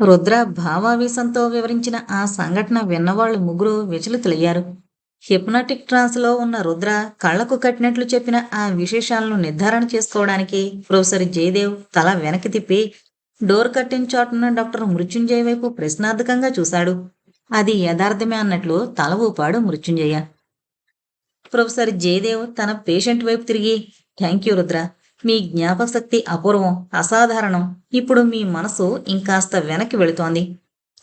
రుద్ర భావావేశంతో వివరించిన ఆ సంఘటన విన్నవాళ్ళు ముగ్గురు విచలితులయ్యారు. హిప్నాటిక్ ట్రాన్స్లో ఉన్న రుద్ర కళ్ళకు కట్టినట్లు చెప్పిన ఆ విశేషాలను నిర్ధారణ చేసుకోవడానికి ప్రొఫెసర్ జయదేవ్ తల వెనక్కి తిప్పి డోర్ కట్టిన చోటున్న డాక్టర్ మృత్యుంజయ వైపు ప్రశ్నార్థకంగా చూశాడు. అది యథార్థమే అన్నట్లు తల ఊపాడు మృత్యుంజయ. ప్రొఫెసర్ జయదేవ్ తన పేషెంట్ వైపు తిరిగి థ్యాంక్ యూ రుద్ర మీ జ్ఞాపకశక్తి అపూర్వం అసాధారణం ఇప్పుడు మీ మనసు ఇంకాస్త వెనక్కి వెళుతోంది.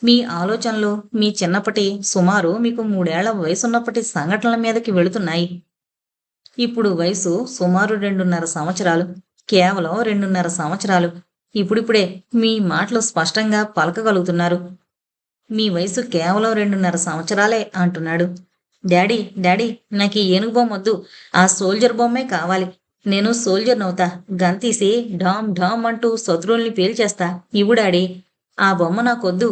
మీ ఆలోచనలు మీ చిన్నప్పటి సుమారు మీకు మూడేళ్ళ వయసున్నప్పటి సంఘటనల మీదకి వెళుతున్నాయి. ఇప్పుడు వయసు సుమారు రెండున్నర సంవత్సరాలు కేవలం రెండున్నర సంవత్సరాలు. ఇప్పుడిప్పుడే మీ మాటలు స్పష్టంగా పలకగలుగుతున్నారు. మీ వయసు కేవలం రెండున్నర సంవత్సరాలే అంటున్నాడు. డాడీ డాడీ నాకు ఈ ఏనుగు బొమ్మ వద్దు. ఆ సోల్జర్ బొమ్మే కావాలి. నేను సోల్జర్ నవ్వుతా. గంతీసి ఢామ్ ఢామ్ అంటూ శత్రువుల్ని పేల్చేస్తా. ఇవుడాడీ ఆ బొమ్మ నాకొద్దు.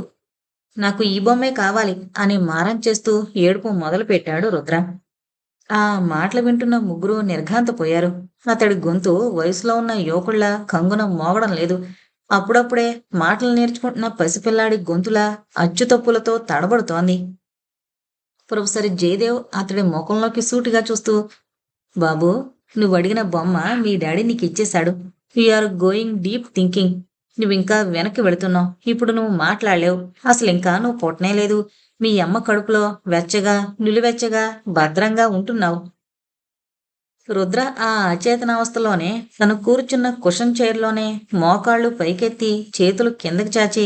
నాకు ఈ బొమ్మే కావాలి అని మారం చేస్తూ ఏడుపు మొదలుపెట్టాడు రుద్ర. ఆ మాటలు వింటున్న ముగ్గురు నిర్ఘాంతపోయారు. అతడి గొంతు వయసులో ఉన్న యువకుళ్ళ కంగున మోగడం లేదు. అప్పుడప్పుడే మాటలు నేర్చుకుంటున్న పసిపిల్లాడి గొంతులా అచ్చుతప్పులతో తడబడుతోంది. ప్రొఫెసర్ జయదేవ్ అతడి ముఖంలోకి సూటిగా చూస్తూ బాబు నువ్వు అడిగిన బొమ్మ మీ డాడీ నీకు ఇచ్చేశాడు ఆర్ గోయింగ్ డీప్ థింకింగ్ నువ్వు ఇంకా వెనక్కి వెళుతున్నావు. ఇప్పుడు నువ్వు మాట్లాడలేవు. అసలు ఇంకా నువ్వు పుట్టనే లేదు. మీ అమ్మ కడుపులో వెచ్చగా నిలువెచ్చగా భద్రంగా ఉంటున్నావు. రుద్ర ఆ అచేతనావస్థలోనే తను కూర్చున్న కుషన్ చైర్లోనే మోకాళ్ళు పైకెత్తి చేతులు కిందకి చాచి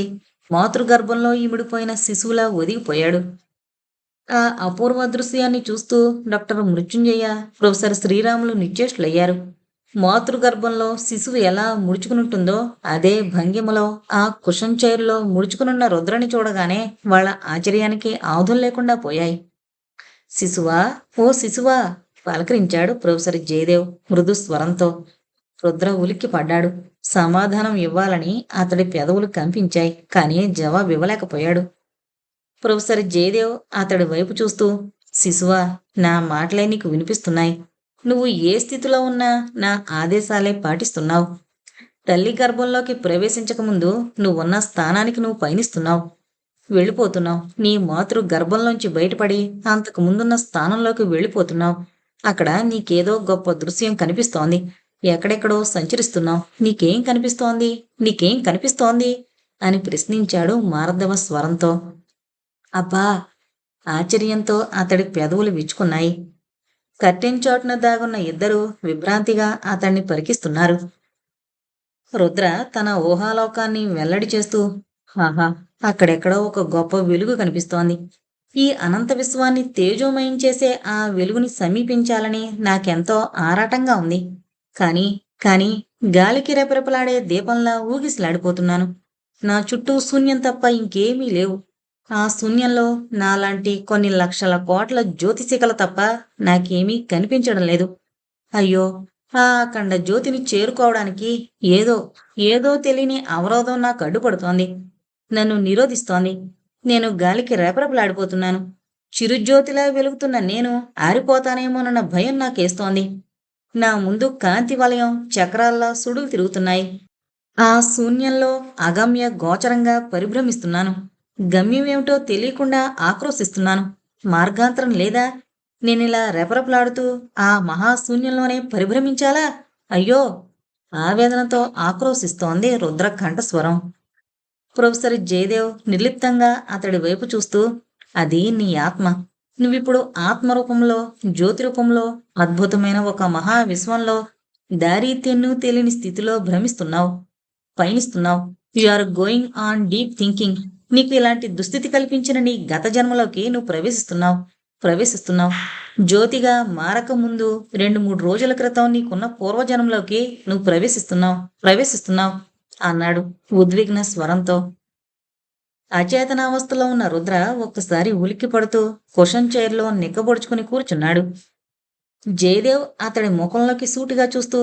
మాతృగర్భంలో ఇమిడిపోయిన శిశువులా ఒదిగిపోయాడు. అపూర్వ దృశ్యాన్ని చూస్తూ డాక్టర్ మృత్యుంజయ ప్రొఫెసర్ శ్రీరాములు నిశ్చేష్లయ్యారు మాతృగర్భంలో శిశువు ఎలా ముడుచుకునుంటుందో అదే భంగిమలో ఆ కుషన్ చైర్లో ముడుచుకునున్న రుద్రని చూడగానే వాళ్ళ ఆశ్చర్యానికి ఆవుధం లేకుండా పోయాయి. శిశువా? ఓ శిశువా? పలకరించాడు ప్రొఫెసర్ జయదేవ్ మృదు స్వరంతో. రుద్ర ఉలిక్కి పడ్డాడు. సమాధానం ఇవ్వాలని అతడి పెదవులు కంపించాయి. కానీ జవాబు ఇవ్వలేకపోయాడు. ప్రొఫెసర్ జయదేవ్ అతడి వైపు చూస్తూ శిశువా నా మాటలే నీకు వినిపిస్తున్నాయి. నువ్వు ఏ స్థితిలో ఉన్నా నా ఆదేశాలే పాటిస్తున్నావు. తల్లి గర్భంలోకి ప్రవేశించకముందు నువ్వున్న స్థానానికి నువ్వు పయనిస్తున్నావు. వెళ్ళిపోతున్నావు. నీ మాతృ గర్భంలోంచి బయటపడి అంతకు ముందున్న స్థానంలోకి వెళ్ళిపోతున్నావు. అక్కడ నీకేదో గొప్ప దృశ్యం కనిపిస్తోంది. ఎక్కడెక్కడో సంచరిస్తున్నావు. నీకేం కనిపిస్తోంది? నీకేం కనిపిస్తోంది? అని ప్రశ్నించాడు మారదవ స్వరంతో. అబ్బా ఆశ్చర్యంతో అతడి పెదవులు విచ్చుకున్నాయి. కట్టెన్ చోటున దాగున్న ఇద్దరు విభ్రాంతిగా అతన్ని పరికిస్తున్నారు. రుద్ర తన ఊహాలోకాన్ని వెల్లడి చేస్తూ హాహా అక్కడెక్కడో ఒక గొప్ప వెలుగు కనిపిస్తోంది. ఈ అనంత విశ్వాన్ని తేజోమయం చేసే ఆ వెలుగుని సమీపించాలని నాకెంతో ఆరాటంగా ఉంది. కానీ కానీ గాలికి రెపరెపలాడే దీపంలా ఊగిసలాడిపోతున్నాను. నా చుట్టూ శూన్యం తప్ప ఇంకేమీ లేవు. ఆ శూన్యంలో నాలాంటి కొన్ని లక్షల కోట్ల జ్యోతిశిఖల తప్ప నాకేమీ కనిపించడం లేదు. అయ్యో ఆ అఖండ జ్యోతిని చేరుకోవడానికి ఏదో ఏదో తెలియని అవరోధం నాకు అడ్డుపడుతోంది. నన్ను నిరోధిస్తోంది. నేను గాలికి రేపరపలాడిపోతున్నాను. చిరుజ్యోతిలా వెలుగుతున్న నేను ఆరిపోతానేమోనన్న భయం నాకేస్తోంది. నా ముందు కాంతి వలయం చక్రాల్లా సుడులు తిరుగుతున్నాయి. ఆ శూన్యంలో అగమ్య గోచరంగా పరిభ్రమిస్తున్నాను. గమ్యం ఏమిటో తెలియకుండా ఆక్రోశిస్తున్నాను. మార్గాంతరం లేదా? నేనిలా రెపరెపలాడుతూ ఆ మహాశూన్యంలోనే పరిభ్రమించాలా? అయ్యో! ఆవేదనతో ఆక్రోశిస్తోంది రుద్ర కంఠస్వరం ప్రొఫెసర్ జయదేవ్ నిర్లిప్తంగా అతడి వైపు చూస్తూ అది నీ ఆత్మ. నువ్విప్పుడు ఆత్మరూపంలో జ్యోతి రూపంలో అద్భుతమైన ఒక మహా విశ్వంలో దారి తెన్ను తెలియని స్థితిలో భ్రమిస్తున్నావు పయనిస్తున్నావు. You are going on deep thinking. నీకు ఇలాంటి దుస్థితి కల్పించిన నీ గత జన్మలోకి నువ్వు ప్రవేశిస్తున్నావు ప్రవేశిస్తున్నావు. జ్యోతిగా మారక ముందు రెండు మూడు రోజుల క్రితం నీకున్న పూర్వజన్మలోకి నువ్వు ప్రవేశిస్తున్నావు ప్రవేశిస్తున్నావు అన్నాడు ఉద్విగ్న స్వరంతో. అచేతనావస్థలో ఉన్న రుద్ర ఒక్కసారి ఉలిక్కి పడుతూ కుషన్ చైర్లో నిక్కబొడుచుకుని కూర్చున్నాడు. జయదేవ్ అతడి ముఖంలోకి సూటిగా చూస్తూ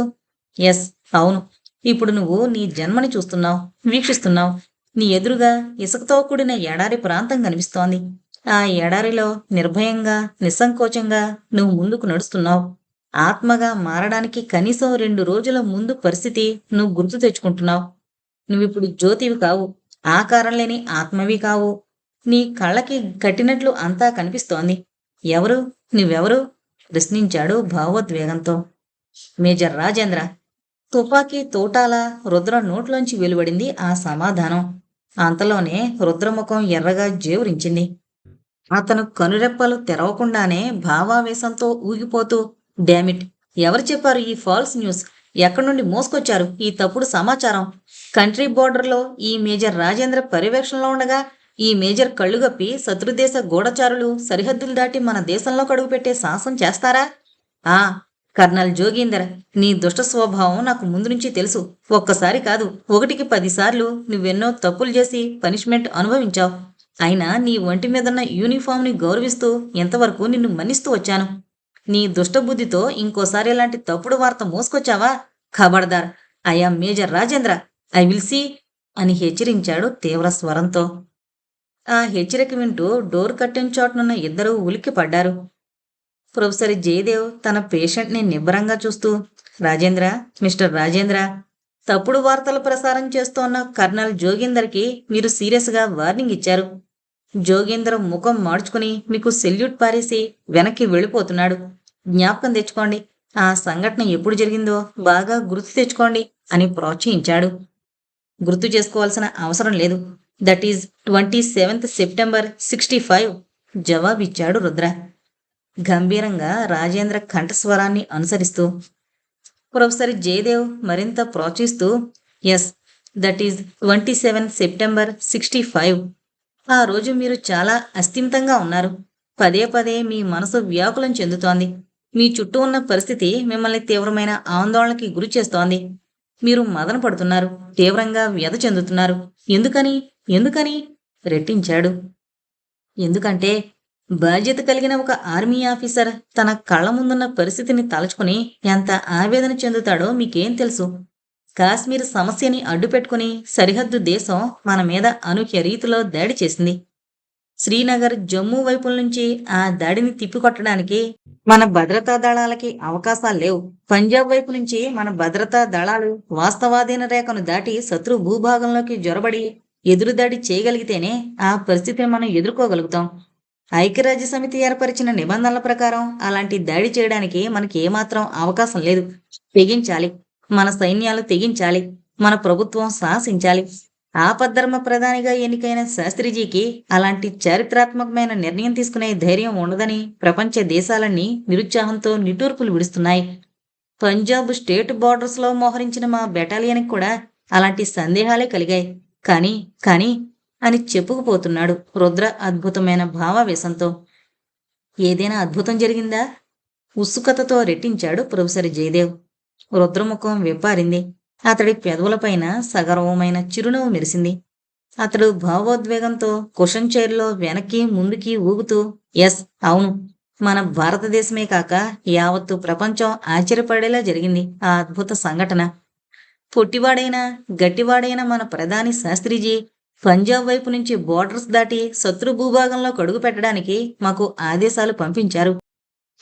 ఎస్ అవును. ఇప్పుడు నువ్వు నీ జన్మని చూస్తున్నావు వీక్షిస్తున్నావు. నీ ఎదురుగా ఇసుకతో కూడిన ఎడారి ప్రాంతం కనిపిస్తోంది. ఆ ఎడారిలో నిర్భయంగా నిస్సంకోచంగా నువ్వు ముందుకు నడుస్తున్నావు. ఆత్మగా మారడానికి కనీసం రెండు రోజుల ముందు పరిస్థితి నువ్వు గుర్తు తెచ్చుకుంటున్నావు. నువ్విప్పుడు జ్యోతివి కావు ఆకారం లేని ఆత్మవి కావు. నీ కళ్ళకి కట్టినట్లు అంతా కనిపిస్తోంది. ఎవరు? నువ్వెవరు? ప్రశ్నించాడు భావోద్వేగంతో. మేజర్ రాజేంద్ర. తుపాకీ తోటాల రుద్ర నోట్లోంచి వెలువడింది ఆ సమాధానం. అంతలోనే రుద్రముఖం ఎర్రగా జేవురించింది. అతను కనురెప్పలు తెరవకుండానే భావావేశంతో ఊగిపోతూ డామిట్ ఎవరు చెప్పారు ఈ ఫాల్స్ న్యూస్? ఎక్కడి నుండి మోసుకొచ్చారు ఈ తప్పుడు సమాచారం? కంట్రీ బోర్డర్లో ఈ మేజర్ రాజేంద్ర పర్యవేక్షణలో ఉండగా ఈ మేజర్ కళ్ళుగప్పి శత్రుదేశ గూఢచారులు సరిహద్దులు దాటి మన దేశంలో కడుగు పెట్టే సాహసం చేస్తారా? ఆ కర్నల్ జోగీందర్ నీ దుష్ట స్వభావం నాకు ముందు నుంచి తెలుసు. ఒక్కసారి కాదు ఒకటికి పదిసార్లు నువ్వెన్నో తప్పులు చేసి పనిష్మెంట్ అనుభవించావు. అయినా నీ ఒంటి మీదన్న యూనిఫామ్ని గౌరవిస్తూ ఎంతవరకు నిన్ను మన్నిస్తూ వచ్చాను? నీ దుష్టబుద్ధితో ఇంకోసారి ఇలాంటి తప్పుడు వార్త మోసుకొచ్చావా? ఖబర్దార్ I am major Rajendra I will see అని హెచ్చరించాడు తీవ్ర స్వరంతో. ఆ హెచ్చరిక వింటూ డోర్ కట్టిన చోటనున్న ఇద్దరూ ఉలిక్కి పడ్డారు ప్రొఫెసర్ జయదేవ్ తన పేషెంట్ని నిబ్బరంగా చూస్తూ రాజేంద్ర మిస్టర్ రాజేంద్ర తప్పుడు వార్తలు ప్రసారం చేస్తోన్న కర్నల్ జోగేందర్కి మీరు సీరియస్గా వార్నింగ్ ఇచ్చారు. జోగేంద్ర ముఖం మార్చుకుని మీకు సెల్యూట్ పారేసి వెనక్కి వెళ్ళిపోతున్నాడు. జ్ఞాపకం తెచ్చుకోండి ఆ సంఘటన ఎప్పుడు జరిగిందో బాగా గుర్తు తెచ్చుకోండి అని ప్రోత్సహించాడు. గుర్తు చేసుకోవాల్సిన అవసరం లేదు. That is twenty seventh September sixty five జవాబిచ్చాడు రుద్ర. గంభీరంగా రాజేంద్ర కంఠస్వరాన్ని అనుసరిస్తూ ప్రొఫెసర్ జయదేవ్ మరింత ప్రోత్సహిస్తూ yes that is twenty seven September sixty five ఆ రోజు మీరు చాలా అస్థిమితంగా ఉన్నారు. పదే పదే మీ మనసు వ్యాకులం చెందుతోంది. మీ చుట్టూ ఉన్న పరిస్థితి మిమ్మల్ని తీవ్రమైన ఆందోళనకి గురి చేస్తోంది. మీరు మదన పడుతున్నారు తీవ్రంగా వ్యధ చెందుతున్నారు. ఎందుకని? ఎందుకని? రెట్టించాడు. ఎందుకంటే బాధ్యత కలిగిన ఒక ఆర్మీ ఆఫీసర్ తన కళ్ళ ముందున్న పరిస్థితిని తలుచుకుని ఎంత ఆవేదన చెందుతాడో మీకేం తెలుసు? కాశ్మీర్ సమస్యని అడ్డుపెట్టుకుని సరిహద్దు దేశం మన మీద అనూహ్య రీతిలో దాడి చేసింది. శ్రీనగర్ జమ్మూ వైపుల నుంచి ఆ దాడిని తిప్పికొట్టడానికి మన భద్రతా దళాలకి అవకాశాలు లేవు. పంజాబ్ వైపు నుంచి మన భద్రతా దళాలు వాస్తవాధీన రేఖను దాటి శత్రు భూభాగంలోకి జొరబడి ఎదురుదాడి చేయగలిగితేనే ఆ పరిస్థితిని మనం ఎదుర్కోగలుగుతాం. ఐక్యరాజ్య సమితి ఏర్పరిచిన నిబంధనల ప్రకారం అలాంటి దాడి చేయడానికి మనకి ఏమాత్రం అవకాశం లేదు. తెగించాలి. మన సైన్యాలు తెగించాలి. మన ప్రభుత్వం సాహసించాలి ఆపద్ధర్మ ప్రధానిగా ఎన్నికైన శాస్త్రిజీకి అలాంటి చారిత్రాత్మకమైన నిర్ణయం తీసుకునే ధైర్యం ఉండదని ప్రపంచ దేశాలన్నీ నిరుత్సాహంతో నిటూర్పులు విడుస్తున్నాయి. పంజాబ్ స్టేట్ బార్డర్స్లో మోహరించిన మా బెటాలియన్కి కూడా అలాంటి సందేహాలే కలిగాయి. కానీ కానీ అని చెప్పుకుపోతున్నాడు రుద్ర అద్భుతమైన భావావేశంతో. ఏదైనా అద్భుతం జరిగిందా? ఉత్సుకతతో రెట్టించాడు ప్రొఫెసర్ జయదేవ్. రుద్రముఖం విప్పారింది అతడి పెదవులపైన సగర్వమైన చిరునవ్వు మెరిసింది. అతడు భావోద్వేగంతో కుషన్ చైర్లో వెనక్కి ముందుకి ఊగుతూ ఎస్ అవును. మన భారతదేశమే కాక యావత్తు ప్రపంచం ఆశ్చర్యపడేలా జరిగింది ఆ అద్భుత సంఘటన. పొట్టివాడైన గట్టివాడైన మన ప్రధాని శాస్త్రిజీ పంజాబ్ వైపు నుంచి బోర్డర్స్ దాటి శత్రు భూభాగంలో కడుగు పెట్టడానికి మాకు ఆదేశాలు పంపించారు.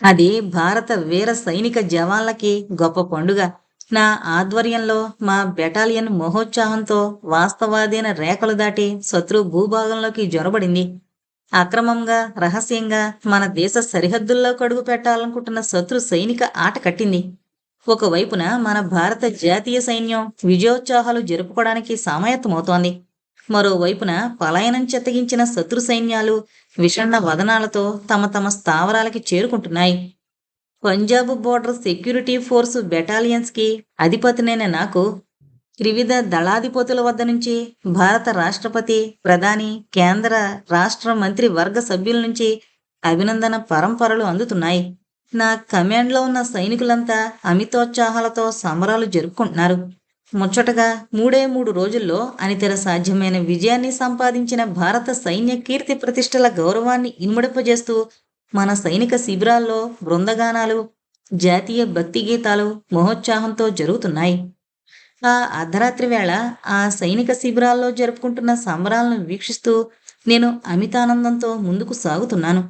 అది భారత వీర సైనిక జవాన్లకి గొప్ప పండుగ. నా ఆధ్వర్యంలో మా బెటాలియన్ మహోత్సాహంతో వాస్తవాదీన రేఖలు దాటి శత్రు భూభాగంలోకి జొరబడింది. అక్రమంగా రహస్యంగా మన దేశ సరిహద్దుల్లో కడుగు పెట్టాలనుకుంటున్న శత్రు సైనిక ఆట కట్టింది. ఒకవైపున మన భారత జాతీయ సైన్యం విజయోత్సాహాలు జరుపుకోవడానికి సమాయత్తమవుతోంది. మరోవైపున పలాయనం చెత్తగించిన శత్రు సైన్యాలు విషణ వదనాలతో తమ తమ స్థావరాలకి చేరుకుంటున్నాయి. పంజాబ్ బోర్డర్ సెక్యూరిటీ ఫోర్స్ బెటాలియన్స్కి అధిపతినైన నాకు త్రివిధ దళాధిపతుల వద్ద నుంచి భారత రాష్ట్రపతి ప్రధాని కేంద్ర రాష్ట్ర మంత్రి వర్గ సభ్యుల నుంచి అభినందన పరంపరలు అందుతున్నాయి. నా కమాండ్లో ఉన్న సైనికులంతా అమితోత్సాహాలతో సంబరాలు జరుపుకుంటున్నారు. ముచ్చటగా మూడే మూడు రోజుల్లో అనితర సాధ్యమైన విజయాన్ని సంపాదించిన భారత సైన్య కీర్తి ప్రతిష్టల గౌరవాన్ని ఇనుమడింపజేస్తూ మన సైనిక శిబిరాల్లో బృందగానాలు జాతీయ భక్తి గీతాలు మహోత్సాహంతో జరుగుతున్నాయి. ఆ అర్ధరాత్రి వేళ ఆ సైనిక శిబిరాల్లో జరుపుకుంటున్న సంబరాలను వీక్షిస్తూ నేను అమితానందంతో ముందుకు సాగుతున్నాను.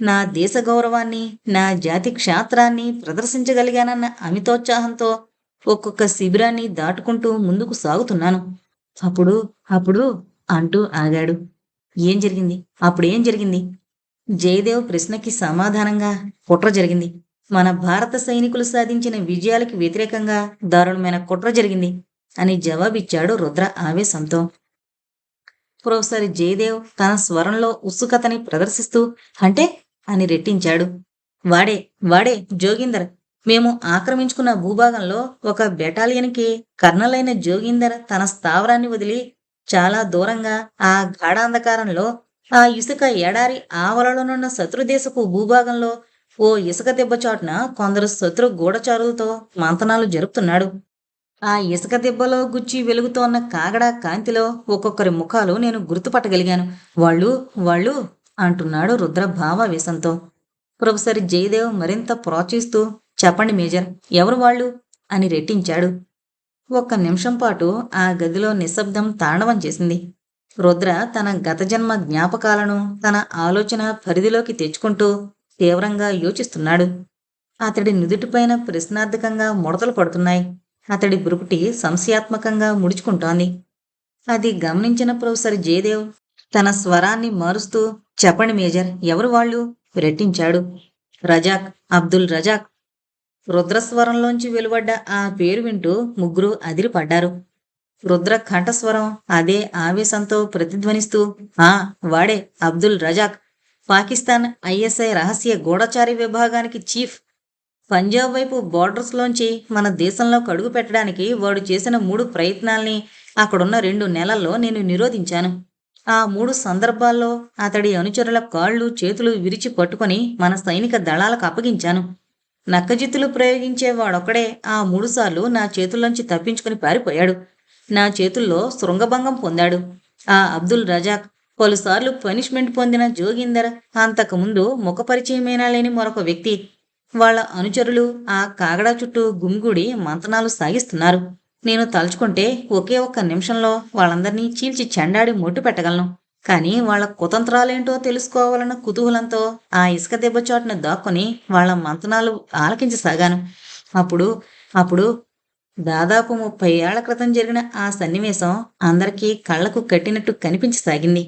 నా దేశ గౌరవాన్ని నా జాతి క్షేత్రాన్ని ప్రదర్శించగలిగానన్న అమితోత్సాహంతో ఒక్కొక్క శిబిరాన్ని దాటుకుంటూ ముందుకు సాగుతున్నాను. అప్పుడు అప్పుడు అంటూ ఆగాడు. ఏం జరిగింది? అప్పుడు ఏం జరిగింది? జయదేవ్ ప్రశ్నకి సమాధానంగా కుట్ర జరిగింది. మన భారత సైనికులు సాధించిన విజయాలకి వ్యతిరేకంగా దారుణమైన కుట్ర జరిగింది అని జవాబిచ్చాడు రుద్ర ఆవేశంతో. ప్రొఫెసర్ జయదేవ్ తన స్వరంలో ఉత్సుకతని ప్రదర్శిస్తూ అంటే? అని రెట్టించాడు. వాడే వాడే జోగిందర్ మేము ఆక్రమించుకున్న భూభాగంలో ఒక బెటాలియన్కి కర్నలైన జోగిందర్ తన స్థావరాన్ని వదిలి చాలా దూరంగా ఆ గాఢాంధకారంలో ఆ ఇసుక ఎడారి ఆవరణలోనున్న శత్రుదేశపు భూభాగంలో ఓ ఇసుక దెబ్బ చాటున కొందరు శత్రు గూఢచారులతో మంతనాలు జరుపుతున్నాడు. ఆ ఇసుక దెబ్బలో గుచ్చి వెలుగుతోన్న కాగడ కాంతిలో ఒక్కొక్కరి ముఖాలు నేను గుర్తుపట్టగలిగాను. వాళ్ళు వాళ్ళు అంటున్నాడు రుద్ర భావావేశంతో ప్రొఫెసర్ జయదేవ్ మరింత ప్రోత్సహిస్తూ చెప్పండి మేజర్ ఎవరు వాళ్ళు? అని రెట్టించాడు. ఒక్క నిమిషం పాటు ఆ గదిలో నిశ్శబ్దం తాండవం చేసింది. రుద్ర తన గత జన్మ జ్ఞాపకాలను తన ఆలోచన పరిధిలోకి తెచ్చుకుంటూ తీవ్రంగా యోచిస్తున్నాడు. అతడి నుదుటిపైన ప్రశ్నార్థకంగా ముడతలు పడుతున్నాయి. అతడి బురుకుటి సంశయాత్మకంగా ముడుచుకుంటోంది. అది గమనించిన ప్రొఫెసర్ జయదేవ్ తన స్వరాన్ని మారుస్తూ చెప్పండి మేజర్ ఎవరు వాళ్ళు? రెట్టించాడు. రజాక్ అబ్దుల్ రజాక్ రుద్రస్వరంలోంచి వెలువడ్డ ఆ పేరు వింటూ ముగ్గురు అదిరిపడ్డారు. రుద్ర కంఠస్వరం అదే ఆవేశంతో ప్రతిధ్వనిస్తూ ఆ వాడే అబ్దుల్ రజాక్ పాకిస్తాన్ ఐఎస్ఐ రహస్య గూఢచారి విభాగానికి చీఫ్. పంజాబ్ వైపు బోర్డర్స్లోంచి మన దేశంలో కడుగు పెట్టడానికి వాడు చేసిన మూడు ప్రయత్నాల్ని అక్కడున్న రెండు నెలల్లో నేను నిరోధించాను. ఆ మూడు సందర్భాల్లో అతడి అనుచరుల కాళ్ళు చేతులు విరిచి పట్టుకొని మన సైనిక దళాలకు అప్పగించాను. నక్కజిత్తులు ప్రయోగించే వాడొక్కడే ఆ మూడుసార్లు నా చేతుల్లోంచి తప్పించుకుని పారిపోయాడు. నా చేతుల్లో శృంగభంగం పొందాడు. ఆ అబ్దుల్ రజాక్ పలుసార్లు పనిష్మెంట్ పొందిన జోగిందర్ అంతకుముందు ముఖపరిచయమైనా లేని మరొక వ్యక్తి. వాళ్ళ అనుచరులు ఆ కాగడా చుట్టూ గుమిగుడి మంతనాలు సాగిస్తున్నారు. నేను తలుచుకుంటే ఒకే ఒక్క నిమిషంలో వాళ్ళందరినీ చీల్చి చెండాడి మొట్టు పెట్టగలను. కానీ వాళ్ళ కుతంత్రాలేంటో తెలుసుకోవాలన్న కుతూహలంతో ఆ ఇసుక దెబ్బ దాక్కుని వాళ్ళ మంతనాలు ఆలకించసాగాను అప్పుడు అప్పుడు దాదాపు ముప్పై ఏళ్ళ క్రితం జరిగిన ఆ సన్నివేశం అందరికీ కళ్ళకు కట్టినట్టు కనిపించసాగింది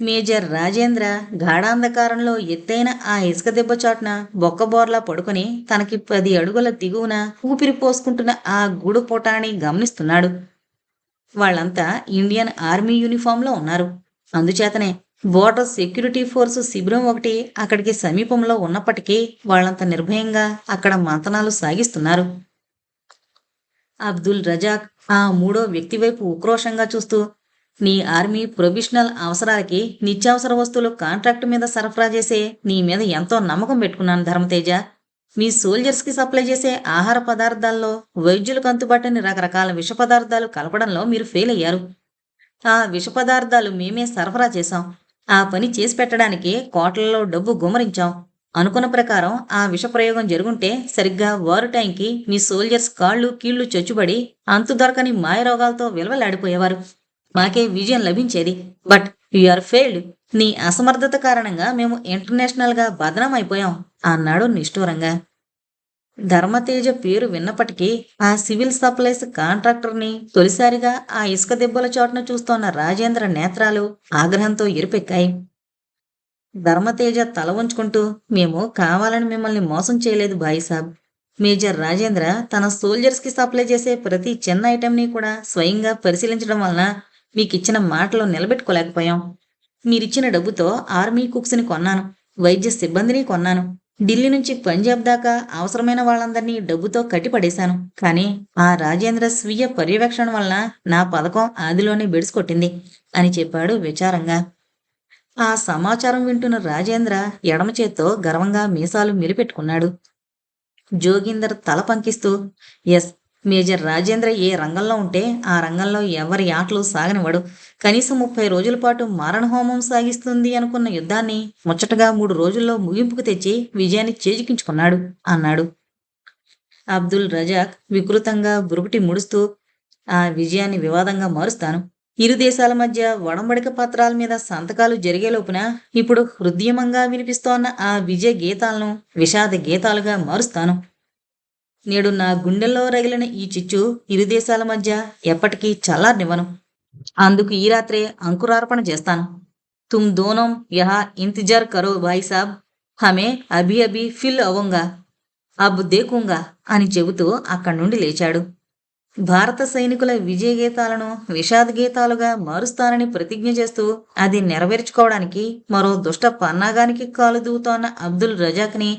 మేజర్ రాజేంద్ర గాఢాంధకారంలో ఎత్తైన ఆ ఇసుక దెబ్బచాటున బొక్కబోర్లా పడుకొని తనకి పది అడుగుల దిగువన ఊపిరి పోసుకుంటున్న ఆ గూడు పొటాని గమనిస్తున్నాడు. వాళ్ళంతా ఇండియన్ ఆర్మీ యూనిఫామ్లో ఉన్నారు. అందుచేతనే బోర్డర్ సెక్యూరిటీ ఫోర్స్ శిబిరం ఒకటి అక్కడికి సమీపంలో ఉన్నప్పటికీ వాళ్ళంత నిర్భయంగా అక్కడ మంతనాలు సాగిస్తున్నారు. అబ్దుల్ రజాక్ ఆ మూడో వ్యక్తి వైపు ఉక్రోషంగా చూస్తూ నీ ఆర్మీ ప్రొఫెషనల్ అవసరాలకి నిత్యావసర వస్తువులు కాంట్రాక్ట్ మీద సరఫరా చేసే నీ మీద ఎంతో నమ్మకం పెట్టుకున్నాను ధర్మతేజ. మీ సోల్జర్స్కి సప్లై చేసే ఆహార పదార్థాల్లో వైద్యులకు అంతుబాటుని రకరకాల విష పదార్థాలు కలపడంలో మీరు ఫెయిల్ అయ్యారు. ఆ విష పదార్థాలు మేమే సరఫరా చేశాం. ఆ పని చేసి పెట్టడానికి కోట్లలో డబ్బు గుమ్మరించాం. అనుకున్న ప్రకారం ఆ విష ప్రయోగం జరుగుంటే సరిగ్గా వారు టైంకి మీ సోల్జర్స్ కాళ్ళు కీళ్ళు చొచ్చుబడి అంతు దొరకని మాయరోగాలతో విలవలాడిపోయేవారు. మాకే విజయం లభించేది. బట్ ఆర్ ఫెయిల్డ్ నీ అసమర్థత కారణంగా మేము ఇంటర్నేషనల్గా బదనం అయిపోయాం అన్నాడు నిష్ఠూరంగా. ధర్మతేజ పేరు విన్నప్పటికీ ఆ సివిల్ సప్లైస్ కాంట్రాక్టర్ని తొలిసారిగా ఆ ఇసుక దెబ్బల చోటున చూస్తోన్న రాజేంద్ర నేత్రాలు ఆగ్రహంతో ఎరిపెక్కాయి. ధర్మతేజ తల ఉంచుకుంటూ మేము కావాలని మిమ్మల్ని మోసం చేయలేదు బాయిసాబ్ మేజర్ రాజేంద్ర తన సోల్జర్స్కి సప్లై చేసే ప్రతి చిన్న ఐటెంని కూడా స్వయంగా పరిశీలించడం వలన మీకిచ్చిన మాటలో మాటలు నిలబెట్టుకోలేకపోయాం. మీరిచ్చిన డబ్బుతో ఆర్మీ కుక్స్ని కొన్నాను వైద్య సిబ్బందిని కొన్నాను. ఢిల్లీ నుంచి పంజాబ్ దాకా అవసరమైన వాళ్ళందరినీ డబ్బుతో కట్టిపడేశాను. కానీ ఆ రాజేంద్ర స్వీయ పర్యవేక్షణ వలన నా పథకం ఆదిలోనే బెడుసుకొట్టింది అని చెప్పాడు విచారంగా. ఆ సమాచారం వింటున్న రాజేంద్ర ఎడమ చేత్తో గర్వంగా మీసాలు మెలిపెట్టుకున్నాడు జోగిందర్ తల పంకిస్తూ ఎస్ మేజర్ రాజేంద్ర ఏ రంగంలో ఉంటే ఆ రంగంలో ఎవరి ఆటలు సాగనివాడు కనీసం ముప్పై రోజుల పాటు మారణహోమం సాగిస్తుంది అనుకున్న యుద్ధాన్ని ముచ్చటగా మూడు రోజుల్లో ముగింపుకు తెచ్చి విజయాన్ని చేజికించుకున్నాడు అన్నాడు. అబ్దుల్ రజాక్ వికృతంగా బురుకుటి ముడుస్తూ ఆ విజయాన్ని వివాదంగా మారుస్తాను. ఇరు దేశాల మధ్య ఒడంబడిక పత్రాల మీద సంతకాలు జరిగేలోపున ఇప్పుడు హృదయమంగా వినిపిస్తోన్న ఆ విజయ గీతాలను విషాద గీతాలుగా మారుస్తాను. నేడు నా గుండెల్లో రగిలిన ఈ చిచ్చు ఇరు దేశాల మధ్య ఎప్పటికీ చల్లారనివ్వను. అందుకు ఈ రాత్రే అంకురార్పణ చేస్తాను. తుమ్ దోనం యహా ఇంతజార్ కరో భాయ్ సాబ్. హమే అభి అభి ఫిల్ అవంగా అబ్ దేకుంగా అని చెబుతూ అక్కడి నుండి లేచాడు. భారత సైనికుల విజయ గీతాలను విషాద గీతాలుగా మారుస్తానని ప్రతిజ్ఞ చేస్తూ అది నెరవేర్చుకోవడానికి మరో దుష్ట పన్నాగానికి కాలు దూతోన్న అబ్దుల్ రజాక్ని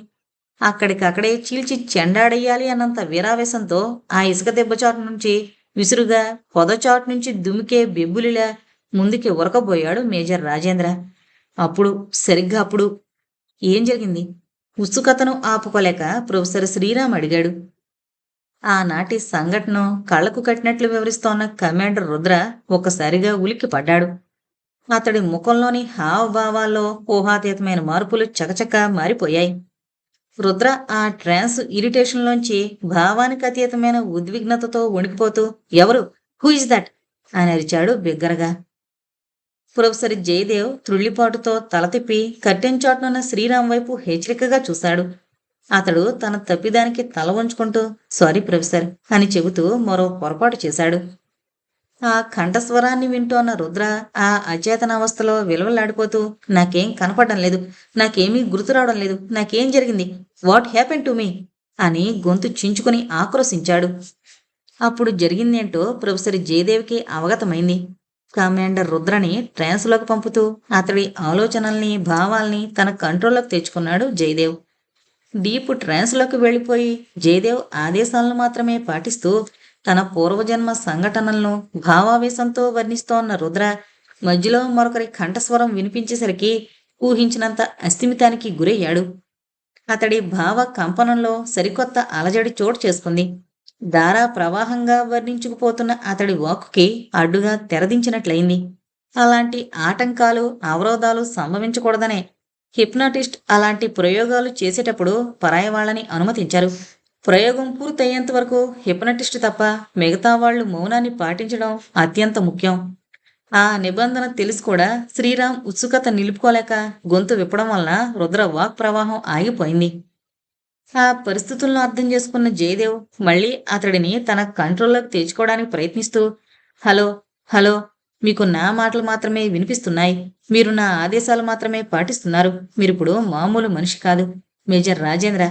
అక్కడికక్కడే చీల్చి చెండాడెయ్యాలి అన్నంత వీరావేశంతో ఆ ఇసుక దెబ్బచాటు నుంచి విసురుగా పొదచాటు నుంచి దుమికే బెబ్బులిలా ముందుకి ఉరకబోయాడు మేజర్ రాజేంద్ర. అప్పుడు సరిగ్గా అప్పుడు ఏం జరిగింది? ఉత్సుకతను ఆపుకోలేక ప్రొఫెసర్ శ్రీరామ్ అడిగాడు. ఆనాటి సంఘటన కళ్ళకు కట్టినట్లు వివరిస్తోన్న కమాండర్ రుద్ర ఒక్కసారిగా ఉలిక్కి పడ్డాడు. అతడి ముఖంలోని హావభావాల్లో ఊహాతీతమైన మార్పులు చకచక మారిపోయాయి. రుద్ర ఆ ట్రాన్స్ ఇరిటేషన్లోంచి భావానికి అతీతమైన ఉద్విగ్నతతో వణికిపోతూ ఎవరు? హూ ఇస్ దట్ అని అరిచాడు బిగ్గరగా. ప్రొఫెసర్ జయదేవ్ త్రుళ్ళిపాటుతో తల తిప్పి కట్టెన్ చాటునున్న శ్రీరామ్ వైపు హెచ్చరికగా చూశాడు. అతడు తన తప్పిదానికి తల వంచుకుంటూ సారీ ప్రొఫెసర్ అని చెబుతూ మరో పొరపాటు చేశాడు. ఆ కంఠస్వరాన్ని వింటోన్న రుద్ర ఆ అచేతనావస్థలో విలువలాడిపోతూ నాకేం కనపడడం లేదు. నాకేమీ గుర్తు రావడం లేదు. నాకేం జరిగింది? What happen to me? అని గొంతు చించుకుని ఆక్రోశించాడు. అప్పుడు జరిగిందేంటో ప్రొఫెసర్ జయదేవ్కి అవగతమైంది. కమాండర్ రుద్రని ట్రాన్స్లోకి పంపుతూ అతడి ఆలోచనల్ని భావాల్ని తన కంట్రోల్లోకి తెచ్చుకున్నాడు జయదేవ్. డీప్ ట్రాన్స్లోకి వెళ్ళిపోయి జయదేవ్ ఆదేశాలను మాత్రమే పాటిస్తూ తన పూర్వజన్మ సంఘటనలను భావావేశంతో వర్ణిస్తోన్న రుద్ర మధ్యలో మరొకరి కంఠస్వరం వినిపించేసరికి ఊహించినంత అస్థిమితానికి గురయ్యాడు. అతడి భావ కంపనంలో సరికొత్త అలజడి చోటు చేసుకుంది. దారా ప్రవాహంగా వర్ణించుకుపోతున్న అతడి వాక్కుకి అడ్డుగా తెరదించినట్లయింది. అలాంటి ఆటంకాలు అవరోధాలు సంభవించకూడదనే హిప్నాటిస్ట్ అలాంటి ప్రయోగాలు చేసేటప్పుడు పరాయి వాళ్ళని అనుమతించారు. ప్రయోగం పూర్తయ్యేంత వరకు హిప్నటిస్ట్ తప్ప మిగతా వాళ్ళు మౌనాన్ని పాటించడం అత్యంత ముఖ్యం. ఆ నిబంధన తెలిసి కూడా శ్రీరామ్ ఉత్సుకత నిలుపుకోలేక గొంతు విప్పడం వలన రుద్ర వాక్ ప్రవాహం ఆగిపోయింది. ఆ పరిస్థితులను అర్థం చేసుకున్న జయదేవ్ మళ్ళీ అతడిని తన కంట్రోల్లోకి తెచ్చుకోవడానికి ప్రయత్నిస్తూ హలో హలో మీకు నా మాటలు మాత్రమే వినిపిస్తున్నాయి. మీరు నా ఆదేశాలు మాత్రమే పాటిస్తున్నారు. మీరిప్పుడు మామూలు మనిషి కాదు. మేజర్ రాజేంద్ర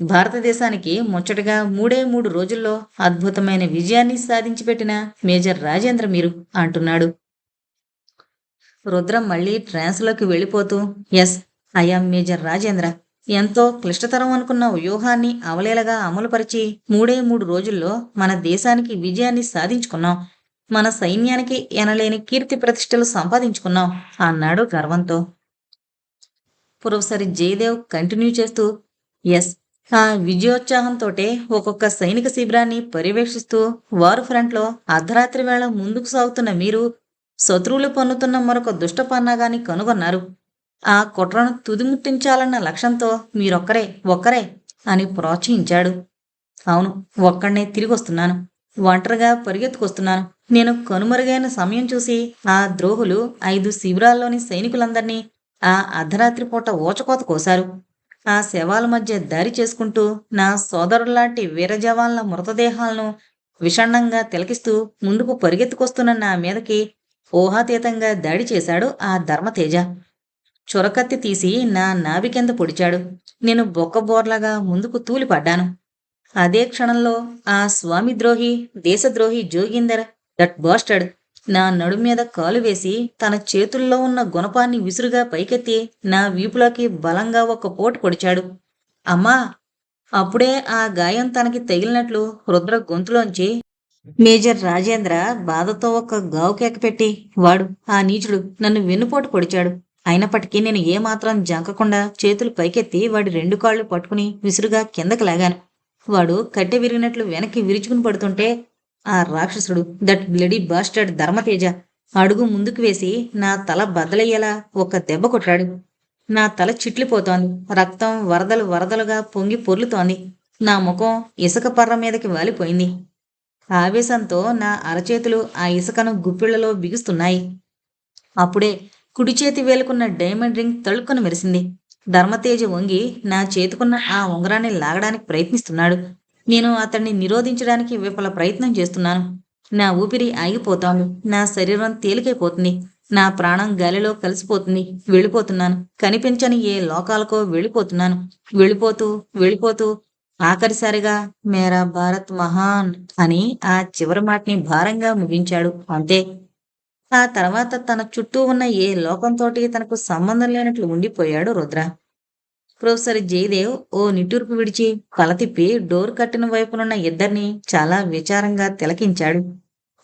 భారతదేశానికి ముచ్చటగా మూడే మూడు రోజుల్లో అద్భుతమైన విజయాన్ని సాధించి పెట్టిన మేజర్ రాజేంద్ర మీరు అంటున్నాడు. రుద్రం మళ్ళీ ట్రాన్స్లోకి వెళ్ళిపోతూ ఎస్ ఐఎమ్ మేజర్ రాజేంద్ర. ఎంతో క్లిష్టతరం అనుకున్న వ్యూహాన్ని అవలేలగా అమలుపరిచి మూడే మూడు రోజుల్లో మన దేశానికి విజయాన్ని సాధించుకున్నాం. మన సైన్యానికి ఎనలేని కీర్తి ప్రతిష్టలు సంపాదించుకున్నాం అన్నాడు గర్వంతో. ప్రొఫెసర్ జయదేవ్ కంటిన్యూ చేస్తూ ఎస్ ఆ విజయోత్సాహంతో ఒక్కొక్క సైనిక శిబిరాన్ని పర్యవేక్షిస్తూ వారు ఫ్రంట్లో అర్ధరాత్రి వేళ ముందుకు సాగుతున్న మీరు శత్రువులు పన్నుతున్న మరొక దుష్ట పన్నాగాన్ని కనుగొన్నారు. ఆ కుట్రను తుదిముట్టించాలన్న లక్ష్యంతో మీరొక్కరే ఒక్కరే అని ప్రోత్సహించాడు. అవును ఒక్కడనే తిరిగి వస్తున్నాను. ఒంటరిగా పరిగెత్తుకొస్తున్నాను. నేను కనుమరుగైన సమయం చూసి ఆ ద్రోహులు ఐదు శిబిరాల్లోని సైనికులందరినీ ఆ అర్ధరాత్రి పూట ఊచకోత కోశారు. ఆ శవాల మధ్య దారి చేసుకుంటూ నా సోదరులాంటి వీర జవాన్ల మృతదేహాలను విషణ్ణంగా తిలకిస్తూ ముందుకు పరిగెత్తుకొస్తున్న నా మీదకి ఊహాతీతంగా దాడి చేశాడు ఆ ధర్మతేజ. చురకత్తి తీసి నా నాభి కింద పొడిచాడు. నేను బొక్కబోర్లాగా ముందుకు తూలిపడ్డాను. అదే క్షణంలో ఆ స్వామిద్రోహి దేశద్రోహి జోగిందర్ దట్ బాస్టర్డ్ నా నడు మీద కాలు వేసి తన చేతుల్లో ఉన్న గుణపాన్ని విసురుగా పైకెత్తి నా వీపులోకి బలంగా ఒక పోటు పొడిచాడు. అమ్మా! అప్పుడే ఆ గాయం తనకి తగిలినట్లు రుద్ర గొంతులోంచి మేజర్ రాజేంద్ర బాధతో ఒక గావు కేక పెట్టి వాడు ఆ నీచుడు నన్ను వెన్నుపోటు పొడిచాడు. అయినప్పటికీ నేను ఏమాత్రం జంకకుండా చేతులు పైకెత్తి వాడి రెండు కాళ్ళు పట్టుకుని విసురుగా కిందకి లాగాను. వాడు కట్టె విరిగినట్లు వెనక్కి విరుచుకుని పడుతుంటే ఆ రాక్షసుడు దట్ బ్లడీ బాస్టర్డ్ ధర్మతేజ అడుగు ముందుకు వేసి నా తల బద్దలయ్యేలా ఒక దెబ్బ కొట్టాడు. నా తల చిట్లిపోతోంది. రక్తం వరదలు వరదలుగా పొంగి పొర్లుతోంది. నా ముఖం ఇసుక పర్ర మీదకి వాలిపోయింది. ఆవేశంతో నా అరచేతులు ఆ ఇసుకను గుప్పిళ్ళలో బిగుస్తున్నాయి. అప్పుడే కుడి చేతి వేలుకున్న డైమండ్ రింగ్ తళుక్కున మెరిసింది. ధర్మతేజ వంగి నా చేతుకున్న ఆ ఉంగరాన్ని లాగడానికి ప్రయత్నిస్తున్నాడు. నేను అతన్ని నిరోధించడానికి విఫల ప్రయత్నం చేస్తున్నాను. నా ఊపిరి ఆగిపోతాను నా శరీరం తేలికైపోతుంది. నా ప్రాణం గాలిలో కలిసిపోతుంది. వెళ్ళిపోతున్నాను. కనిపించని ఏ లోకాలకో వెళ్ళిపోతున్నాను. వెళ్ళిపోతూ వెళ్ళిపోతూ ఆఖరిసారిగా మేరా భారత్ మహాన్ అని ఆ చివరి మాటని భారంగా ముగించాడు. అంతే. ఆ తర్వాత తన చుట్టూ ఉన్న ఏ లోకంతోటి తనకు సంబంధం లేనట్లు ఉండిపోయాడు రుద్ర. ప్రొఫెసర్ జయదేవ్ ఓ నిట్టూర్పు విడిచి కల తిప్పి డోర్ కట్టిన వైపునున్న ఇద్దరిని చాలా విచారంగా తిలకించాడు.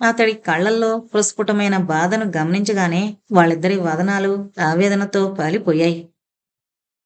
అతడి కళ్ళల్లో ప్రస్ఫుటమైన బాధను గమనించగానే వాళ్ళిద్దరి వదనాలు ఆవేదనతో పాలిపోయాయి.